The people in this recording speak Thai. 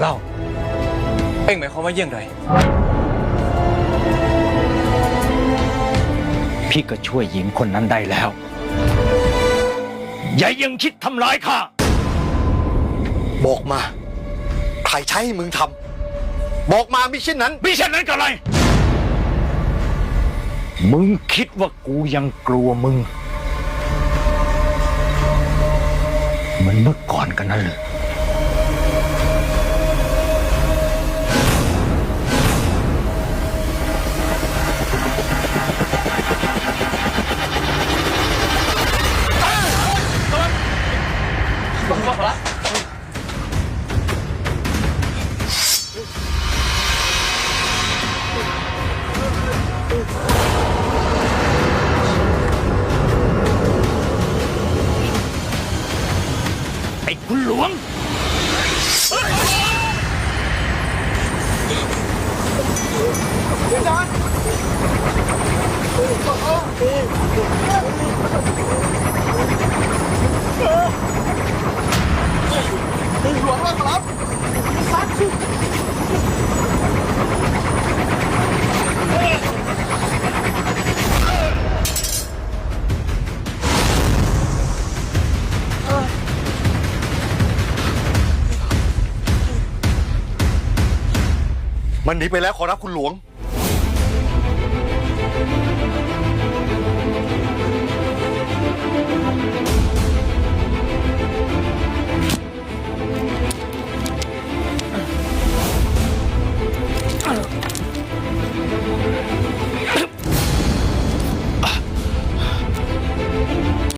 เล่า เอ็งหมายความว่าเยี่ยงไร พี่ก็ช่วยหญิงคนนั้นได้แล้ว อย่ายังคิดทำร้ายข้า บอกมา ใครใช้ให้มึงทำ บอกมาไม่เช่นนั้น ไม่เช่นนั้นก็อะไร มึงคิดว่ากูยังกลัวมึง เหมันเมื่อก่อนกันนั่นเลยไอ้ คุณหลวง มันหนีไปแล้วขอรับคุณหลวง